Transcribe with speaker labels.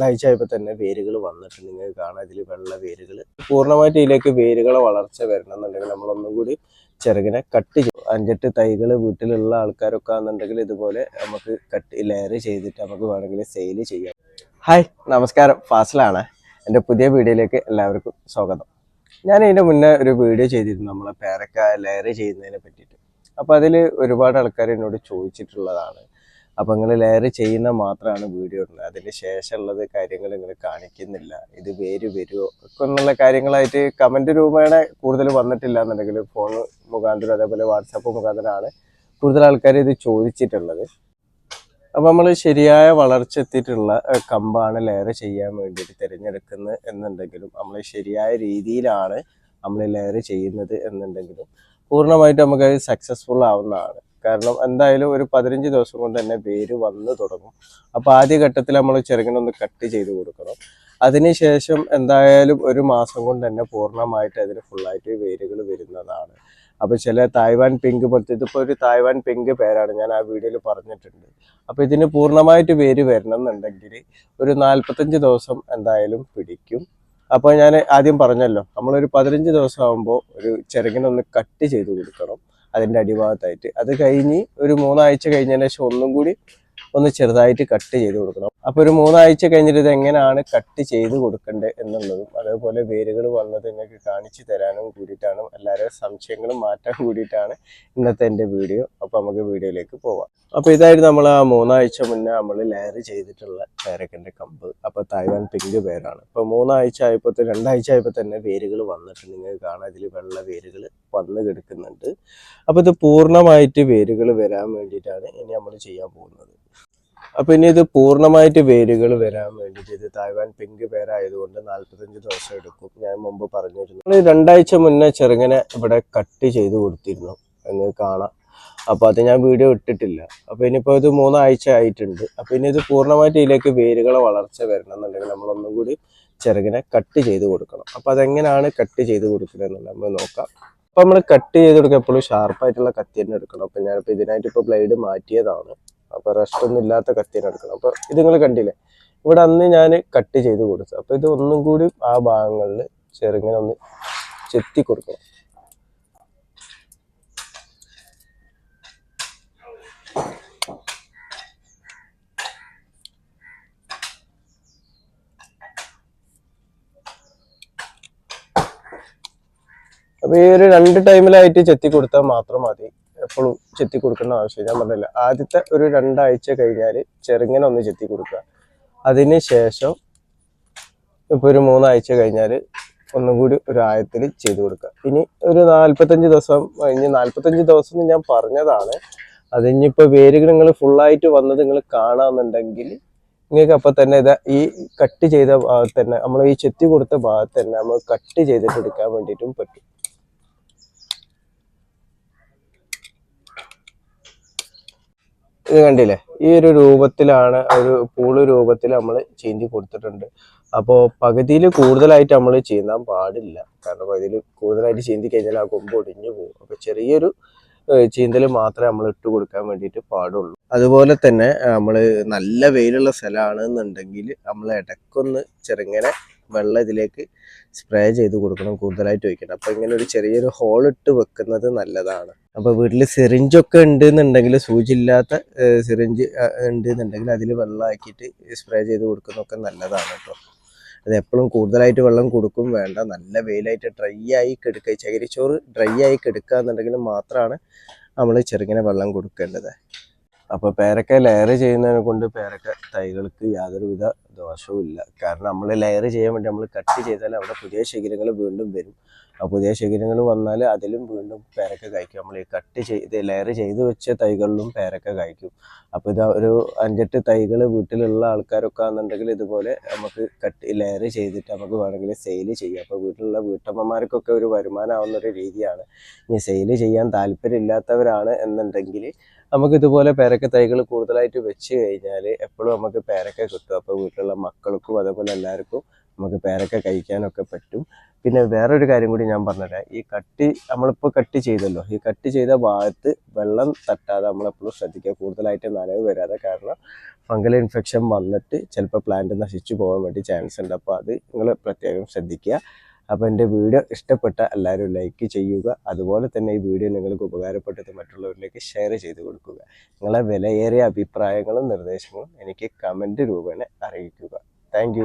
Speaker 1: ഒരാഴ്ച തന്നെ വേരുകൾ വന്നിട്ടുണ്ട്. നിങ്ങൾക്ക് കാണാം. ഇതിൽ വെള്ള വേരുകൾ പൂർണമായിട്ട് ഇതിലേക്ക് വേരുകളെ വളർച്ച വരണം എന്നുണ്ടെങ്കിൽ നമ്മളൊന്നും കൂടി ചെറുകിനെ കട്ട് ചെയ്യും. അഞ്ചെട്ട് തൈകൾ വീട്ടിലുള്ള ആൾക്കാരൊക്കെ ആണെന്നുണ്ടെങ്കിൽ ഇതുപോലെ നമുക്ക് കട്ട് ലെയർ ചെയ്തിട്ട് നമുക്ക് വേണമെങ്കിൽ സെയിൽ ചെയ്യാം. ഹായ് നമസ്കാരം. ഫാസിലാണ്. എന്റെ പുതിയ വീഡിയോയിലേക്ക് എല്ലാവർക്കും സ്വാഗതം. ഞാൻ ഇതിന്റെ മുന്നേ ഒരു വീഡിയോ ചെയ്തിരുന്നു. നമ്മളെ പേരക്ക ലെയർ ചെയ്യുന്നതിനെ പറ്റിയിട്ട്. അപ്പോൾ അതിൽ ഒരുപാട് ആൾക്കാർ എന്നോട് ചോദിച്ചിട്ടുള്ളതാണ്. അപ്പോൾ നിങ്ങൾ ലെയർ ചെയ്യുന്ന മാത്രമാണ് വീഡിയോ ഉള്ളത് അതിന് ശേഷമുള്ളത് കാര്യങ്ങൾ നിങ്ങൾ കാണിക്കുന്നില്ല. ഇത് വേര് വരുമോ ഒക്കെ എന്നുള്ള കാര്യങ്ങളായിട്ട് കമന്റ് രൂപേണ കൂടുതൽ വന്നിട്ടില്ല എന്നുണ്ടെങ്കിൽ ഫോൺ മുഖാന്തരം അതേപോലെ വാട്സാപ്പ് മുഖാന്തരമാണ് കൂടുതൽ ആൾക്കാർ ഇത് ചോദിച്ചിട്ടുള്ളത്. അപ്പോൾ നമ്മൾ ശരിയായ വളർച്ച എത്തിയിട്ടുള്ള കമ്പാണ് ലെയർ ചെയ്യാൻ വേണ്ടിയിട്ട് തിരഞ്ഞെടുക്കുന്നത് എന്നുണ്ടെങ്കിലും നമ്മൾ ശരിയായ രീതിയിലാണ് നമ്മൾ ലെയർ ചെയ്യുന്നത് എന്നുണ്ടെങ്കിലും പൂർണമായിട്ട് നമുക്ക് സക്സസ്ഫുൾ ആവുന്നതാണ്. കാരണം എന്തായാലും ഒരു പതിനഞ്ച് ദിവസം കൊണ്ട് തന്നെ വേര് വന്ന് തുടങ്ങും. അപ്പോൾ ആദ്യ ഘട്ടത്തിൽ നമ്മൾ ചെറുകിനൊന്ന് കട്ട് ചെയ്ത് കൊടുക്കണം. അതിനുശേഷം എന്തായാലും ഒരു മാസം കൊണ്ട് തന്നെ പൂർണമായിട്ട് അതിന് ഫുള്ളായിട്ട് വേരുകൾ വരുന്നതാണ്. അപ്പോൾ ചില തായ്വാൻ പിങ്ക് പോലത്തെ ഇതിപ്പോൾ ഒരു തായ്വാൻ പിങ്ക് പേരാണ് ഞാൻ ആ വീഡിയോയിൽ പറഞ്ഞിട്ടുണ്ട്. അപ്പോൾ ഇതിന് പൂർണമായിട്ട് വേര് വരണം എന്നുണ്ടെങ്കിൽ ഒരു നാൽപ്പത്തഞ്ച് ദിവസം എന്തായാലും പിടിക്കും. അപ്പോൾ ഞാൻ ആദ്യം പറഞ്ഞല്ലോ നമ്മളൊരു പതിനഞ്ച് ദിവസം ആകുമ്പോൾ ഒരു ചെറുകിനൊന്ന് കട്ട് ചെയ്ത് കൊടുക്കണം. അതിന്റെ അടിഭാഗത്തായിട്ട്. അത് കഴിഞ്ഞ് ഒരു മൂന്നാഴ്ച കഴിഞ്ഞതിന് ശേഷം ഒന്നും കൂടി ഒന്ന് ചെറുതായിട്ട് കട്ട് ചെയ്ത് കൊടുക്കണം. അപ്പോൾ ഒരു മൂന്നാഴ്ച കഴിഞ്ഞിട്ട് ഇത് എങ്ങനെയാണ് കട്ട് ചെയ്ത് കൊടുക്കേണ്ടത് എന്നുള്ളതും അതേപോലെ വേരുകൾ വന്നത് നിങ്ങൾക്ക് കാണിച്ചു തരാനും കൂടിയിട്ടാണ് എല്ലാവരും സംശയങ്ങളും മാറ്റാൻ കൂടിയിട്ടാണ് ഇന്നത്തെ എന്റെ വീഡിയോ. അപ്പോൾ നമുക്ക് വീഡിയോയിലേക്ക് പോവാം. അപ്പോൾ ഇതായിരുന്നു നമ്മൾ ആ മൂന്നാഴ്ച മുന്നേ നമ്മൾ ലെയർ ചെയ്തിട്ടുള്ള പേരക്കന്റെ കമ്പ്. അപ്പോൾ തായ്വാൻ പിങ്ക് പേരാണ്. ഇപ്പോൾ മൂന്നാഴ്ച ആയപ്പോൾ രണ്ടാഴ്ച ആയപ്പോൾ തന്നെ വേരുകൾ വന്നിട്ടുണ്ട്. നിങ്ങൾക്ക് കാണാം ഇതിൽ വെള്ള വേരുകൾ വന്ന് കിടക്കുന്നുണ്ട്. അപ്പോൾ ഇത് പൂർണമായിട്ട് വേരുകൾ വരാൻ വേണ്ടിയിട്ടാണ് ഇനി നമ്മൾ ചെയ്യാൻ പോകുന്നത്. അപ്പോൾ ഇനി ഇത് പൂർണമായിട്ട് വേരുകൾ വരാൻ വേണ്ടിയിട്ട് ഇത് തായ്വാൻ പിങ്ക് പേരായതുകൊണ്ട് നാല്പത്തഞ്ച് ദിവസം എടുക്കും. ഞാൻ മുമ്പ് പറഞ്ഞിരുന്നു. രണ്ടാഴ്ച മുന്നേ ചെറുങ്ങനെ ഇവിടെ കട്ട് ചെയ്ത് കൊടുത്തിരുന്നു. എന്ന് കാണാം. അപ്പൊ അത് ഞാൻ വീഡിയോ ഇട്ടിട്ടില്ല. അപ്പൊ ഇനിയിപ്പോ ഇത് മൂന്നാഴ്ച ആയിട്ടുണ്ട്. അപ്പൊ ഇനി ഇത് പൂർണമായിട്ട് ഇതിലേക്ക് വേരുകളെ വളർച്ച വരണം എന്നുണ്ടെങ്കിൽ നമ്മളൊന്നും കൂടി ചെറുങ്ങനെ കട്ട് ചെയ്ത് കൊടുക്കണം. അപ്പൊ അതെങ്ങനെയാണ് കട്ട് ചെയ്ത് കൊടുക്കുന്നത് എന്നുള്ളത് നമ്മൾ നോക്കാം. അപ്പൊ നമ്മൾ കട്ട് ചെയ്ത് കൊടുക്കുക എപ്പോഴും ഷാർപ്പായിട്ടുള്ള കത്തി തന്നെ എടുക്കണം. അപ്പൊ ഞാനിപ്പോ ഇതിനായിട്ട് ഇപ്പൊ ബ്ലേഡ് മാറ്റിയതാണ്. അപ്പോൾ റെസ്റ്റ് ഒന്നും ഇല്ലാത്ത കത്തി തന്നെ എടുക്കണം. അപ്പോൾ ഇത് നിങ്ങൾ കണ്ടില്ലേ? ഇവിടെ അന്ന് ഞാൻ കട്ട് ചെയ്ത് കൊടുത്തു. അപ്പോൾ ഇത് ഒന്നും കൂടി ആ ഭാഗങ്ങളിൽ ചെറുങ്ങനെ ഒന്ന് ചെത്തി കൊടുക്കണം. അപ്പൊ ഈ ഒരു രണ്ട് ടൈമിലായിട്ട് ചെത്തി കൊടുത്താൽ മാത്രം മതി. എപ്പോഴും ചെത്തി കൊടുക്കേണ്ട ആവശ്യം ഞാൻ പറഞ്ഞില്ല ആദ്യത്തെ ഒരു രണ്ടാഴ്ച കഴിഞ്ഞാൽ ചെറുങ്ങനെ ഒന്ന് ചെത്തി കൊടുക്കുക അതിന് ശേഷം ഇപ്പൊ ഒരു മൂന്നാഴ്ച കഴിഞ്ഞാൽ ഒന്നും കൂടി ഒരു ആയത്തിൽ ചെയ്തു കൊടുക്കുക. ഇനി ഒരു നാല്പത്തഞ്ച് ദിവസം കഴിഞ്ഞ് നാല്പത്തഞ്ച് ദിവസം ഞാൻ പറഞ്ഞതാണ്. അത് ഇനിയിപ്പോൾ വേരുകൾ നിങ്ങൾ ഫുള്ളായിട്ട് വന്നത് നിങ്ങൾ കാണാമെന്നുണ്ടെങ്കിൽ നിങ്ങൾക്ക് അപ്പം തന്നെ ഇതാ ഈ കട്ട് ചെയ്ത ഭാഗത്ത് തന്നെ നമ്മൾ ഈ ചെത്തി കൊടുത്ത ഭാഗത്ത് തന്നെ നമ്മൾ കട്ട് ചെയ്തിട്ട് എടുക്കാൻ വേണ്ടിയിട്ടും പറ്റും. ഇത് കണ്ടില്ലേ? ഈ ഒരു രൂപത്തിലാണ് ഒരു പൂൾ രൂപത്തിൽ നമ്മൾ ചീന്തി കൊടുത്തിട്ടുണ്ട്. അപ്പോൾ പകുതിയിൽ കൂടുതലായിട്ട് നമ്മൾ ചീന്താൻ പാടില്ല. കാരണം പകുതിയിൽ കൂടുതലായിട്ട് ചീന്തി കഴിഞ്ഞാൽ ആ കൊമ്പ് ഒടിഞ്ഞു പോകും. അപ്പോൾ ചെറിയൊരു ചീന്തൽ മാത്രമേ നമ്മൾ ഇട്ട് കൊടുക്കാൻ വേണ്ടിയിട്ട് പാടുള്ളൂ. അതുപോലെ തന്നെ നമ്മൾ നല്ല വെയിലുള്ള സ്ഥലമാണെന്നുണ്ടെങ്കിൽ നമ്മൾ ഇടയ്ക്കൊന്ന് ചെറുങ്ങനെ വെള്ളം ഇതിലേക്ക് സ്പ്രേ ചെയ്ത് കൊടുക്കണം കൂടുതലായിട്ട് ഒഴിക്കണം. അപ്പോൾ ഇങ്ങനെ ഒരു ചെറിയൊരു ഹോൾ ഇട്ട് വെക്കുന്നത് നല്ലതാണ്. അപ്പോൾ വീട്ടിൽ സിറിഞ്ചൊക്കെ ഉണ്ട് എന്നുണ്ടെങ്കിൽ സൂചില്ലാത്ത സിറിഞ്ച് ഉണ്ട് എന്നുണ്ടെങ്കിൽ അതിൽ വെള്ളമാക്കിയിട്ട് സ്പ്രേ ചെയ്ത് കൊടുക്കുന്നൊക്കെ നല്ലതാണ് കേട്ടോ അത് എപ്പോഴും കൂടുതലായിട്ട് വെള്ളം കൊടുക്കും വേണ്ട. നല്ല വെയിലായിട്ട് ഡ്രൈ ആയി കെടുക്കുക ചകിരിച്ചോറ് ഡ്രൈ ആയി കെടുക്കുക എന്നുണ്ടെങ്കിൽ മാത്രമാണ് നമ്മൾ ചെറുങ്ങനെ വെള്ളം കൊടുക്കേണ്ടത്. അപ്പോൾ പേരക്ക ലെയർ ചെയ്യുന്നതിനെ കൊണ്ട് പേരക്ക തൈകൾക്ക് യാതൊരുവിധ ദോഷവും ഇല്ല. കാരണം നമ്മൾ ലെയർ ചെയ്യാൻ വേണ്ടി നമ്മൾ കട്ട് ചെയ്താൽ അവിടെ പുതിയ ശിഖരങ്ങൾ വീണ്ടും വരും. ആ പുതിയ ശിഖരങ്ങൾ വന്നാൽ അതിലും വീണ്ടും പേരക്ക കഴിക്കും നമ്മൾ ഈ കട്ട് ചെയ്ത് ലെയർ ചെയ്ത് വെച്ച തൈകളിലും പേരക്ക കഴിക്കും അപ്പോൾ ഇത് ഒരു അഞ്ചെട്ട് തൈകൾ വീട്ടിലുള്ള ആൾക്കാരൊക്കെ ആണെന്നുണ്ടെങ്കിൽ ഇതുപോലെ നമുക്ക് കട്ട് ലെയർ ചെയ്തിട്ട് നമുക്ക് വേണമെങ്കിൽ സെയിൽ ചെയ്യാം. അപ്പോൾ വീട്ടിലുള്ള വീട്ടമ്മമാർക്കൊക്കെ ഒരു വരുമാനമാവുന്ന ഒരു രീതിയാണ്. ഇനി സെയിൽ ചെയ്യാൻ താല്പര്യമില്ലാത്തവരാണ് എന്നുണ്ടെങ്കിൽ നമുക്ക് ഇതുപോലെ പേരക്ക തൈകൾ കൂടുതലായിട്ട് വെച്ച് കഴിഞ്ഞാൽ എപ്പോഴും നമുക്ക് പേരക്ക കിട്ടും. അപ്പോൾ വീട്ടിലുള്ള മക്കൾക്കും അതേപോലെ എല്ലാവർക്കും നമുക്ക് പേരക്ക കഴിക്കാനൊക്കെ പറ്റും. പിന്നെ വേറൊരു കാര്യം കൂടി ഞാൻ പറഞ്ഞുതരാം. ഈ കട്ടി നമ്മളിപ്പോൾ കട്ട് ചെയ്തല്ലോ. ഈ കട്ട് ചെയ്ത ഭാഗത്ത് വെള്ളം തട്ടാതെ നമ്മളെപ്പോഴും ശ്രദ്ധിക്കുക. കൂടുതലായിട്ട് നനവ് വരാതെ കാരണം ഫംഗൽ ഇൻഫെക്ഷൻ വന്നിട്ട് ചിലപ്പോൾ പ്ലാന്റ് നശിച്ചു പോകാൻ വേണ്ടി ചാൻസ് ഉണ്ട്. അപ്പോൾ അത് നിങ്ങൾ പ്രത്യേകം ശ്രദ്ധിക്കുക. അപ്പോൾ എന്റെ വീഡിയോ ഇഷ്ടപ്പെട്ട എല്ലാവരും ലൈക്ക് ചെയ്യുക. അതുപോലെ തന്നെ ഈ വീഡിയോ നിങ്ങൾക്ക് ഉപകാരപ്പെട്ടത് മറ്റുള്ളവരിലേക്ക് ഷെയർ ചെയ്ത് കൊടുക്കുക. നിങ്ങളെ വിലയേറിയ അഭിപ്രായങ്ങളും നിർദ്ദേശങ്ങളും എനിക്ക് കമന്റ് രൂപേണ അറിയിക്കുക. താങ്ക്